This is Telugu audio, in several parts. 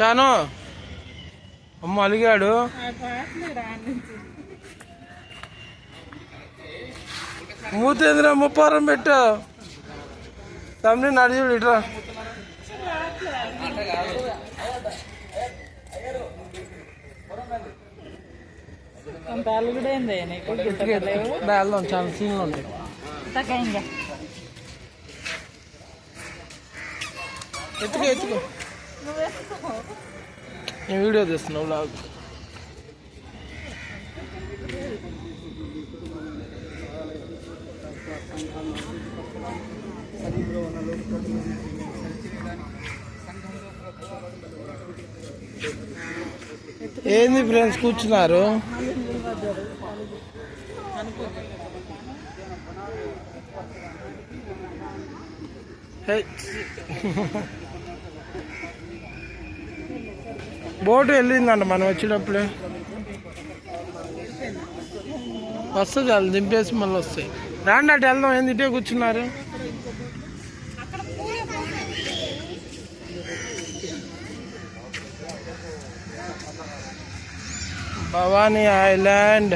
షాను అమ్మ అలిగాడు. మూతేంద్ర ముప్పారం పెట్టు. తమ్మి నడిచుడు ఇట్రా వెళ్దాం చాలా సీన్లు ఉంటాయి ఎత్తుకో ఎత్తుకో. నేను వీడియో తీస్తున్నావు బ్లాగ్ ఏంది ఫ్రెండ్స్ కూర్చున్నారు హే. బోటు వెళ్ళిందంట మనం వచ్చేటప్పుడే వస్తుంది వాళ్ళు దింపేసి మళ్ళీ వస్తాయి. రాండి అటు వెళ్దాం. ఏంది ఇటే కూర్చున్నారు? భవానీ ఐలాండ్.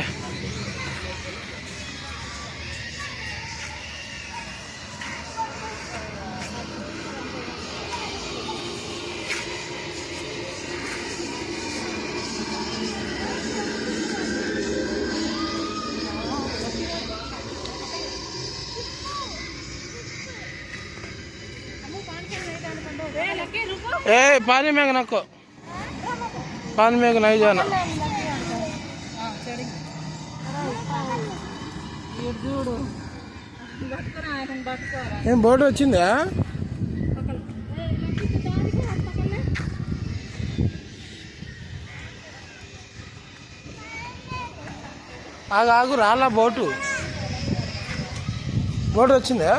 ఏ పాని మేఘ నాకు పానీ మేఘ నైజాన ఏం బోటు వచ్చిందా? ఆగు ఆగు రాలా బోటు. బోటు వచ్చిందా?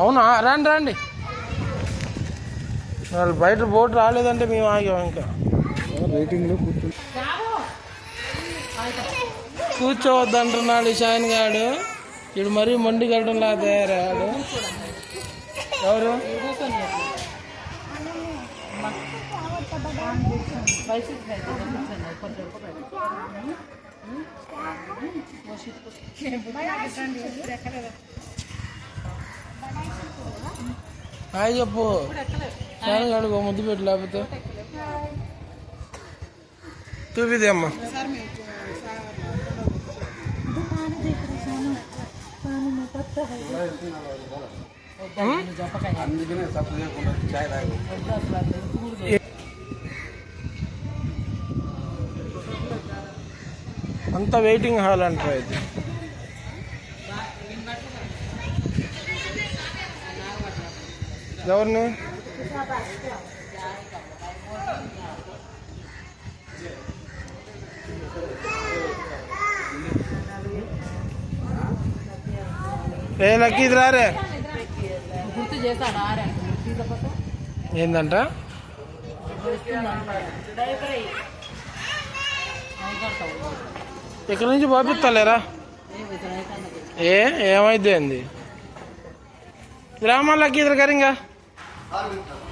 అవునా రండి రండి. వాళ్ళు బయట బోటు రాలేదంటే మేము ఆగాం ఇంకా. వెయిటింగ్లో కూర్చో. కూర్చోవద్దంటున్నాడు షాయిన్ గాడు. ఇడు మరీ మొండి గడ్డంలా తయారయ్యాడు. ఎవరు? హాయ్ చెప్పు. షాయిన్ గాడు ముద్దు పెట్టు లేకపోతే. చూపిదే అమ్మా. అంతా వెయిటింగ్ హాల్ అంటారు ఇది. ఎవరిని? ఏ లక్కీ ఇది రారే గుర్తు చేశాడు ఏందంట? ఇక్కడ నుంచి పంపిస్తలేరా? ఏ ఏమైంది ఏంది? రామా లక్కీ ఇద్దరు కరింగా あるんだ。と